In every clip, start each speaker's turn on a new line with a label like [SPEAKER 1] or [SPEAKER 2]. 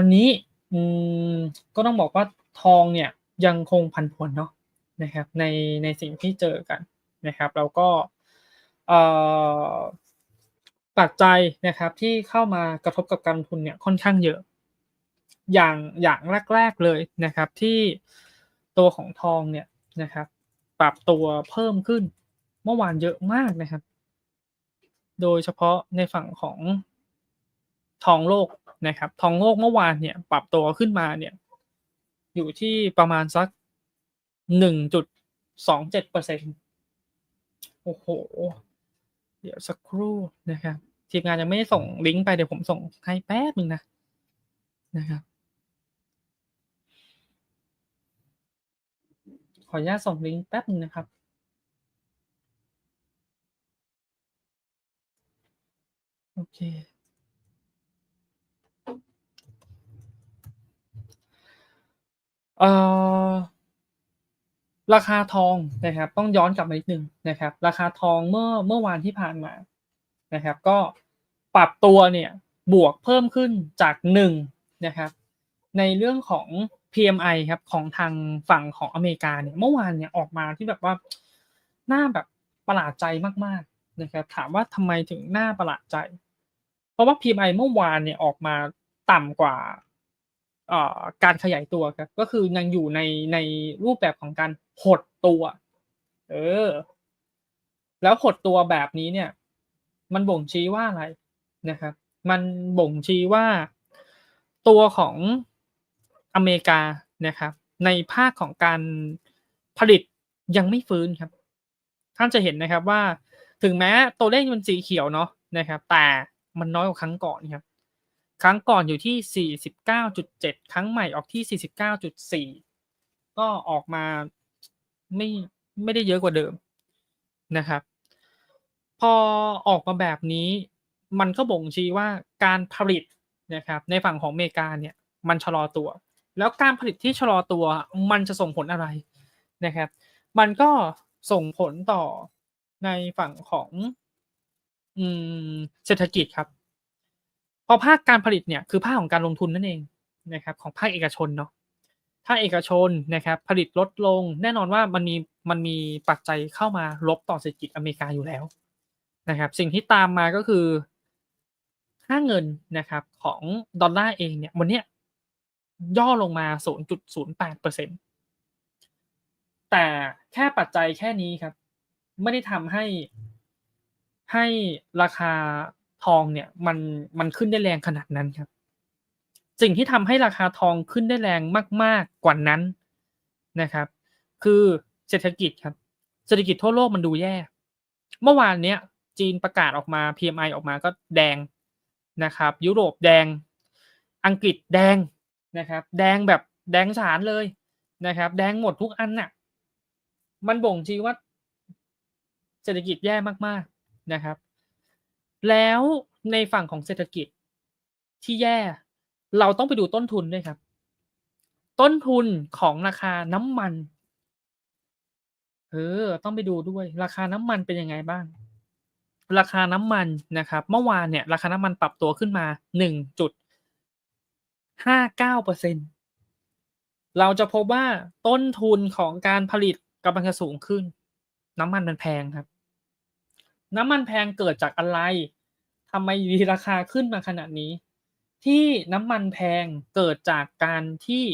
[SPEAKER 1] วันนี้อืมก็ต้องบอกว่าทองเนี่ยยังคงผันผวนเนาะนะครับในในสิ่งที่เจอกันนะครับแล้วก็เอ่อปัจจัยนะครับที่เข้ามากระทบกับการทุนเนี่ยค่อนข้างเยอะ อย่างอย่างแรก ๆเลยนะครับที่ตัวของทองเนี่ยนะครับ ปรับตัวเพิ่มขึ้นเมื่อวานเยอะมากนะครับ โดยเฉพาะในฝั่งของ ทองโลกนะครับทองโลกเมื่อวานเนี่ยปรับตัวขึ้นมาเนี่ยอยู่ที่ประมาณสัก1.27%โอ้โฮเดี๋ยวสักครู่นะครับทีมงานยังไม่ได้ส่งลิงก์ไปเดี๋ยวผมส่งให้แป๊บหนึ่งนะนะครับขออนุญาตส่งลิงก์แป๊บหนึ่งนะครับโอเค เอ่อราคาทองนะครับ ต้องย้อนกลับมานิดหนึ่งนะครับ ราคาทองเมื่อเมื่อวานที่ผ่านมานะครับ ก็ปรับตัวเนี่ยบวกเพิ่มขึ้นจาก1นะครับ ในเรื่องของ PMI ครับของทางฝั่งของอเมริกาเนี่ยเมื่อวานเนี่ยออกมาที่แบบว่าหน่าแบบประหลาดใจมากๆนะครับ ถามว่าทำไมถึงหน่าประหลาดใจ เพราะว่า PMI เมื่อวานเนี่ยออกมาต่ำกว่า การขยายตัวครับก็คือยังอยู่ในในรูปแบบของการหดตัว เออ แล้วหดตัวแบบนี้เนี่ย มันบ่งชี้ว่าอะไรนะครับ มันบ่งชี้ว่าตัวของอเมริกานะครับ ในภาคของการผลิตยังไม่ฟื้นครับ ท่านจะเห็นนะครับว่า ถึงแม้ตัวเลขมันสีเขียวเนาะนะครับ แต่มันน้อยกว่าครั้งก่อนครับ ครั้งก่อนอยู่ที่ 49.7 ครั้งใหม่ออกที่ 49.4 ก็ออกมาไม่ไม่ได้เยอะกว่าเดิมนะครับ พอออกมาแบบนี้มันก็บ่งชี้ว่าการผลิตนะครับในฝั่งของอเมริกาเนี่ยมันชะลอตัว แล้วการผลิตที่ชะลอตัวมันจะส่งผลอะไรนะครับ มันก็ส่งผลต่อในฝั่งของอเศรษฐกิจครับ พอภาคการผลิตเนี่ยคือภาคของการลงทุนนั่นเองนะครับของภาคเอกชนเนาะถ้าเอกชนนะครับผลิตลดลงแน่นอนว่ามันมีมันมีปัจจัยเข้ามาลบต่อเศรษฐกิจอเมริกาอยู่แล้วนะครับสิ่งที่ตามมาก็คือค่าเงินนะครับของดอลลาร์เองเนี่ยวันเนี้ยย่อลงมา 0.08%แต่แค่ปัจจัยแค่นี้ครับ ไม่ได้ทำให้ให้ราคา ทองเนี่ยมันมันขึ้นได้แรงขนาดนั้นครับ สิ่งที่ทำให้ราคาทองขึ้นได้แรงมาก ๆกว่านั้นนะครับ คือเศรษฐกิจครับ เศรษฐกิจทั่วโลกมันดูแย่ เมื่อวานเนี้ยจีนประกาศออกมา PMI ออกมาก็แดงนะครับ ยุโรปแดง อังกฤษแดงนะครับ แดงแบบแดงฉานเลยนะครับ แดงหมดทุกอันน่ะ มันบ่งชี้ว่าเศรษฐกิจแย่มากๆนะครับ แล้วในฝั่งของเศรษฐกิจที่แย่ เราต้องไปดูต้นทุนด้วยครับ ต้นทุนของราคาน้ำมันเออต้องไปดูด้วย ราคาน้ำมันเป็นยังไงบ้าง ราคาน้ำมันนะครับ เมื่อวานเนี่ย ราคาน้ำมันปรับตัวขึ้นมา1.59%เราจะพบว่าต้นทุนของการผลิตกำลังจะสูงขึ้น น้ำมันมันแพงครับ น้ำมันแพงเกิดจากอะไรทำไมดีราคาขึ้นมาขนาดนี้ ที่น้ำมันแพงเกิดจากการที่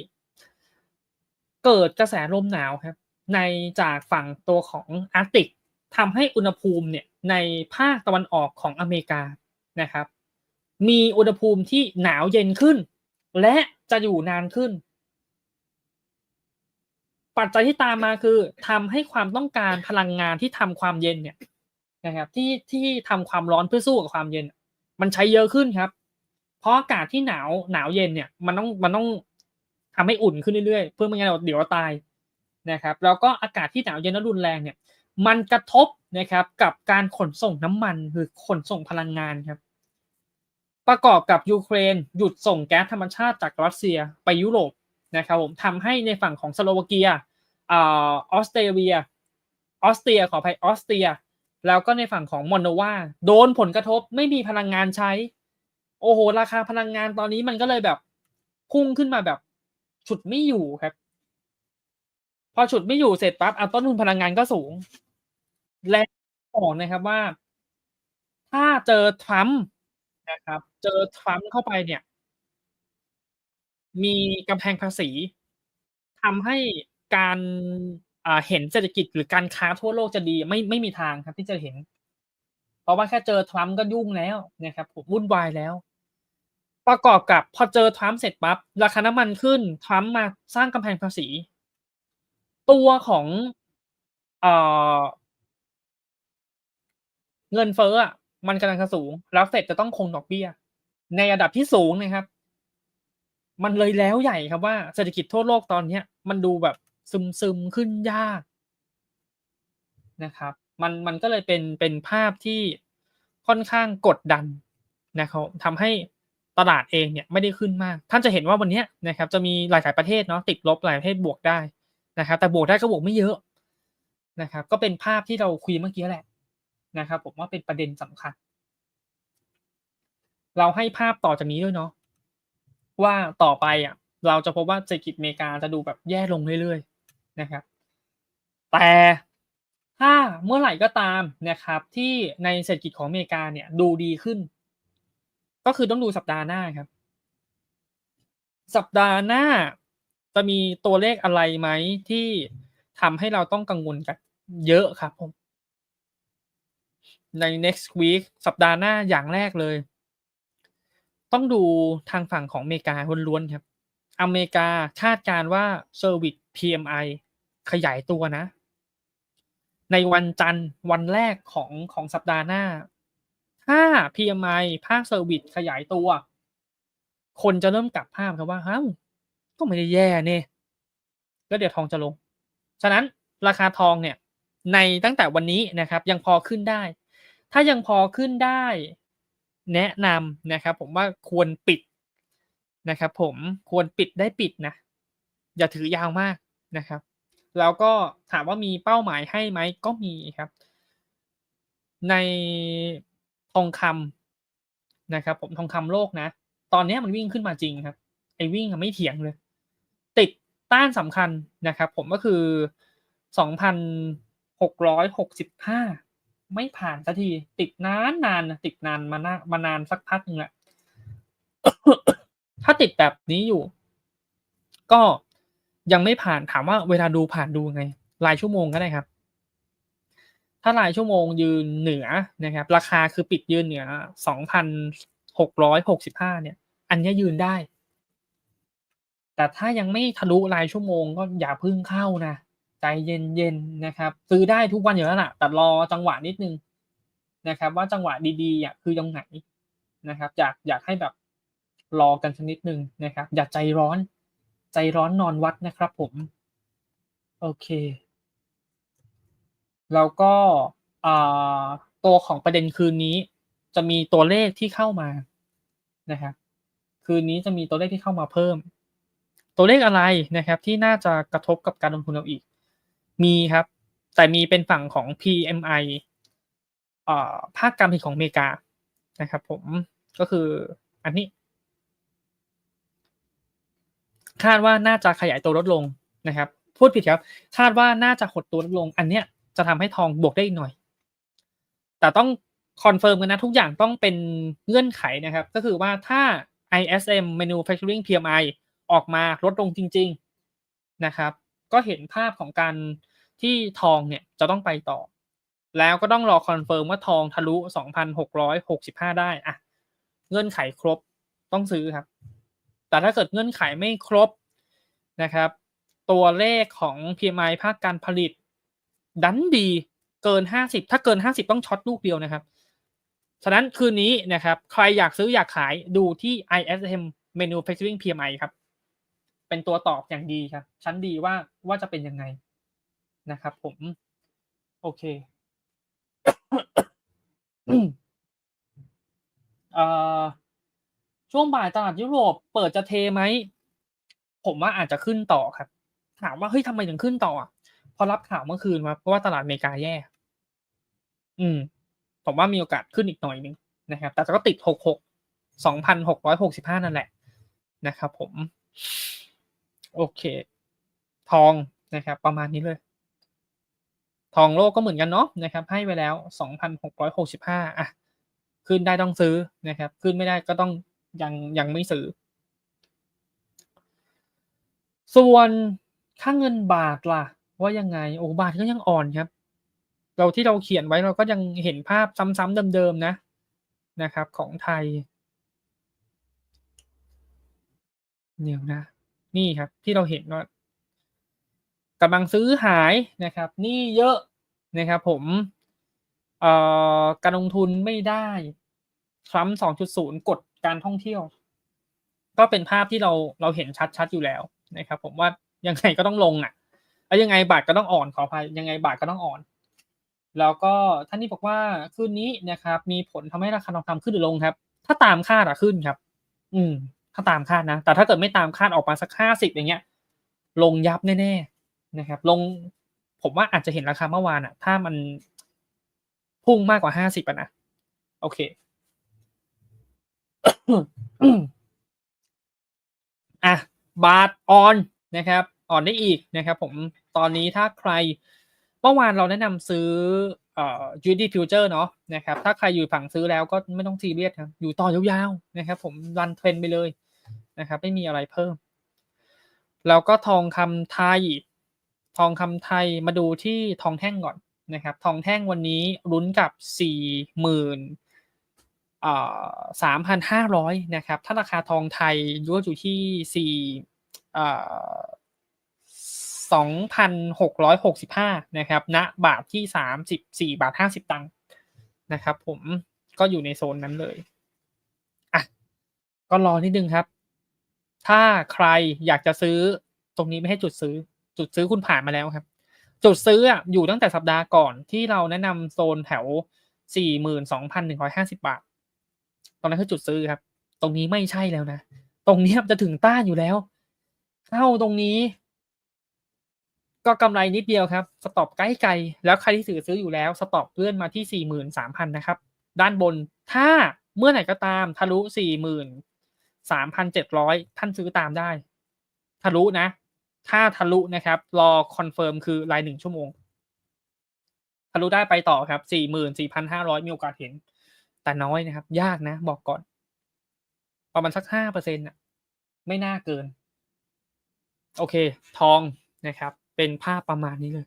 [SPEAKER 1] เกิดกระแสลมหนาวครับ ในจากฝั่งตัวของอาร์กติกทำให้อุณหภูมิเนี่ยในภาคตะวันออกของอเมริกานะครับ มีอุณหภูมิที่หนาวเย็นขึ้น และจะอยู่นานขึ้น ปัจจัยที่ตามมาคือทำให้ความต้องการพลังงานที่ทำความเย็นเนี่ย นะครับที่ที่ทำความร้อนเพื่อสู้กับความเย็น มันใช้เยอะขึ้นครับ เพราะอากาศที่หนาวหนาวเย็นเนี่ยมันต้องมันต้องทำให้อุ่นขึ้นเรื่อยๆเพื่อไม่งั้นเราเดี๋ยวเราตายนะครับแล้วก็อากาศที่หนาวเย็นและรุนแรงเนี่ย มันกระทบนะครับกับการขนส่งน้ำมันคือขนส่งพลังงานครับ ประกอบกับยูเครนหยุดส่งแก๊สธรรมชาติจากรัสเซียไปยุโรปนะครับผมทำให้ในฝั่งของสโลวาเกียอออสเตรเลียออสเตรียขออภัยออสเตรีย แล้วก็ในฝั่งของมอลโดวาโดนผลกระทบไม่มีพลังงานใช้ โอ้โฮราคาพลังงานตอนนี้มันก็เลยแบบพุ่งขึ้นมาแบบฉุดไม่อยู่ครับ พอฉุดไม่อยู่เสร็จปั๊บเอาต้นทุนพลังงานก็สูง และบอกนะครับว่า ถ้าเจอทรัมป์นะครับ เจอทรัมป์เข้าไปเนี่ย มีกำแพงภาษีทำให้การ เห็นเศรษฐกิจหรือการค้าทั่วโลกจะดีไม่ไม่มีทางครับที่จะเห็น เพราะว่าแค่เจอทรัมป์ก็ยุ่งแล้วนะครับผมวุ่นวายแล้ว ประกอบกับพอเจอทรัมป์เสร็จปั๊บราคาน้ำมันขึ้นทรัมป์มาสร้างกำแพงภาษี ตัวของเอ่อเงินเฟ้อมันกำลังจะสูง แล้วเฟดจะต้องคงดอกเบี้ย ในระดับที่สูงนะครับ มันเลยแล้วใหญ่ครับว่าเศรษฐกิจทั่วโลกตอนเนี้ย มันดูแบบ ซึมๆขึ้นยากนะครับ มันมันก็เลยเป็นเป็นภาพที่ค่อนข้างกดดันนะครับทำให้ตลาดเองเนี่ยไม่ได้ขึ้นมาก ท่านจะเห็นว่าวันนี้นะครับจะมีหลายๆประเทศเนาะติดลบหลายประเทศบวกได้นะครับ แต่บวกได้ก็บวกไม่เยอะนะครับ ก็เป็นภาพที่เราคุยเมื่อกี้แหละนะครับ ผมว่าเป็นประเด็นสำคัญ เราให้ภาพต่อจากนี้ด้วยเนาะว่าต่อไปอะเราจะพบว่าเศรษฐกิจอเมริกาจะดูแบบแย่ลงเรื่อยๆ นะครับ แต่ถ้าเมื่อไหร่ก็ตามนะครับ ที่ในเศรษฐกิจของอเมริกาเนี่ยดูดีขึ้น ก็คือต้องดูสัปดาห์หน้าครับ สัปดาห์หน้าจะมีตัวเลขอะไรไหมที่ทำให้เราต้องกังวลกันเยอะครับผม ใน next week สัปดาห์หน้าอย่างแรกเลย ต้องดูทางฝั่งของอเมริกาล้วนๆครับ อเมริกาคาดการว่าเซอร์วิส PMI ขยายตัวนะ ในวันจันทร์วันแรกของของสัปดาห์หน้า ถ้า PMI ภาคเซอร์วิสขยายตัว คนจะเริ่มกลับภาพครับว่าอ้าก็ไม่ได้แย่เนี่แล้วเดี๋ยวทองจะลง ฉะนั้นราคาทองเนี่ยในตั้งแต่วันนี้นะครับ ยังพอขึ้นได้ ถ้ายังพอขึ้นได้ แนะนำนะครับ ผมว่าควรปิด นะครับ ผมควรปิดได้ปิดนะ อย่าถือยาวมากนะครับ แล้วก็ถามว่ามีเป้าหมายให้ไหมก็มีครับ ในทองคำนะครับ ผมทองคำโลกนะ ตอนนี้มันวิ่งขึ้นมาจริงครับ ไอ้วิ่งไม่เถียงเลย ติดต้านสำคัญนะครับ ผมก็คือ 2,665 ไม่ผ่านสักที ติดนานน่ะติดนานมานามานานสักพักหนึ่งแหล้ว ถ้าติดแบบนี้อยู่ ก็ยังไม่ผ่านถามว่าเวลาดูผ่านดูไงรายชั่วโมงก็ได้ครับ ถ้ารายชั่วโมงยืนเหนือนะครับ ราคาคือปิดยืนเหนือ2,665เนี่ย อันนี้ยืนได้ แต่ถ้ายังไม่ทะลุรายชั่วโมงก็อย่าพิ่งเข้านะใจเย็นๆนะครับ ซื้อได้ทุกวันอยู่แล้วล่ะแต่รอจังหวะนิดนึงนะครับ ว่าจังหวะดีๆอะคือตรงไหนนะครับอยากอยากให้แบบ รอกันสักนิดหนึ่งนะครับ อย่าใจร้อน ใจร้อนนอนวัดนะครับผม โอเค แล้วก็ตัวของประเด็นคืนนี้ จะมีตัวเลขที่เข้ามานะครับคืนนี้จะมีตัวเลขที่เข้ามาเพิ่ม ตัวเลขอะไรนะครับ ที่น่าจะกระทบกับการลงทุนเราอีก มีครับ แต่มีเป็นฝั่งของ PMI ภาคการผลิตของอเมริกานะครับผมก็คืออันนี้ คาดว่าน่าจะขยายตัวลดลงนะครับ พูดผิดครับ คาดว่าน่าจะหดตัวลดลง อันเนี้ยจะทำให้ทองบวกได้อีกหน่อย แต่ต้องคอนเฟิร์มกันนะทุกอย่างต้องเป็นเงื่อนไขนะครับ ก็คือว่าถ้า ISM Manufacturing PMI ออกมาลดลงจริง ๆนะครับ ก็เห็นภาพของการที่ทองเนี่ยจะต้องไปต่อ แล้วก็ต้องรอคอนเฟิร์มว่าทองทะลุ 2,665 ได้อะเงื่อนไขครบต้องซื้อครับ แต่ถ้าเกิดเงื่อนไขไม่ครบนะครับ ตัวเลขของ PMI ภาคการผลิต ดันดีเกิน 50 ถ้าเกิน 50 ต้องช็อตลูกเดียวนะครับ ฉะนั้นคืนนี้นะครับ ใครอยากซื้ออยากขายดูที่ ISM Manufacturing PMI ครับ เป็นตัวตอบอย่างดีครับ ชั้นดีว่าว่าจะเป็นยังไงนะครับ ผม โอเคเอ่อ ช่วงบ่ายตลาดยุโรปเปิดจะเทไหม ผมว่าอาจจะขึ้นต่อครับ ถามว่าเฮ้ยทำไมถึงขึ้นต่ออะพราะรับข่าวเมื่อคืนมาเพราะว่าตลาดอเมริกาแย่ อืม ผมว่ามีโอกาสขึ้นอีกหน่อยหนึ่งนะครับ แต่ก็ติด66 2,665นั่นแหละนะครับผม โอเค ทองนะครับ ประมาณนี้เลย ทองโลกก็เหมือนกันเนาะนะครับ ให้ไปแล้ว2,665อะขึ้นได้ต้องซื้อนะครับ ขึ้นไม่ได้ก็ต้อง ยังยังไม่ซื้อ ส่วนค่าเงินบาทล่ะ ว่ายังไงโอ้บาทก็ยังอ่อนครับ เราที่เราเขียนไว้เราก็ยังเห็นภาพซ้ำๆเดิมๆนะนะครับ ของไทยเดี๋ยวนะ นี่ครับที่เราเห็นว่ากำลังซื้อหายนะครับ นี้เยอะนะครับ ผมเอ่อการลงทุนไม่ได้ทรัมป์2.0กด การท่องเที่ยว ก็เป็นภาพที่เราเราเห็นชัดๆอยู่แล้วนะครับ ผมว่ายังไงก็ต้องลงอะแล้วยังไงบาทก็ต้องอ่อนขออภัยยังไงบาทก็ต้องอ่อน แล้วก็ท่านนี้บอกว่าคืนนี้นะครับ มีผลทำให้ราคาทองคำขึ้นหรือลงครับ ถ้าตามคาดอะขึ้นครับ อืม ถ้าตามคาดนะ แต่ถ้าเกิดไม่ตามคาดออกมาสักห้าสิบอย่างเงี้ย ลงยับแน่ๆนะครับ ลงผมว่าอาจจะเห็นราคาเมื่อวานอะถ้ามันพุ่งมากกว่าห้าสิบอะนะโอเค อะบาทออนนะครับอ่อนได้อีกนะครับ ผมตอนนี้ถ้าใครเมื่อวานเราแนะนำซื้อเอ่อ USD Future เนาะนะครับถ้าใครอยู่ฝั่งซื้อแล้วก็ไม่ต้องซีเรียสครับ อยู่ต่อยาวๆนะครับ ผมรันเทรนไปเลยนะครับ ไม่มีอะไรเพิ่ม แล้วก็ทองคำไทย ทองคำไทยมาดูที่ทองแท่งก่อนนะครับ ทองแท่งวันนี้ลุ้นกับสี่หมื่น สามพันห้าร้อยนะครับ ถ้าราคาทองไทยยอดอยู่ที่สี่สองพันหกร้อยหกสิบห้านะครับ ณ บาทที่สามสิบสี่บาทห้าสิบตังค์นะครับ ผมก็อยู่ในโซนนั้นเลย อะ ก็รอนิดนึงครับ ถ้าใครอยากจะซื้อตรงนี้ไม่ให้จุดซื้อ จุดซื้อคุณผ่านมาแล้วครับ จุดซื้ออะอยู่ตั้งแต่สัปดาห์ก่อนที่เราแนะนำโซนแถวสี่หมื่นสองพันหนึ่งร้อยห้าสิบาท ตอนนั้นคือจุดซื้อครับ ตรงนี้ไม่ใช่แล้วนะ ตรงนี้จะถึงต้านอยู่แล้ว เข้าตรงนี้ ก็กำไรนิดเดียวครับ สต็อปใกล้ไกลแล้วใครที่ถือซื้ออยู่แล้ว สต็อปเลื่อนมาที่สี่หมื่นสามพันนะครับ ด้านบน ถ้าเมื่อไหร่ก็ตามทะลุสี่หมื่นสามพันเจ็ดร้อยท่านซื้อตามได้ ทะลุนะ ถ้าทะลุนะครับ รอคอนเฟิร์มคือรายหนึ่งชั่วโมงทะลุได้ไปต่อครับสี่หมื่นสี่พันห้าร้อยมีโอกาสเห็น แต่น้อยนะครับ ยากนะบอกก่อน ประมาณสักห้าเปอร์เซ็นต์่ะ ไม่น่าเกิน โอเค ทองนะครับ เป็นภาพประมาณนี้เลย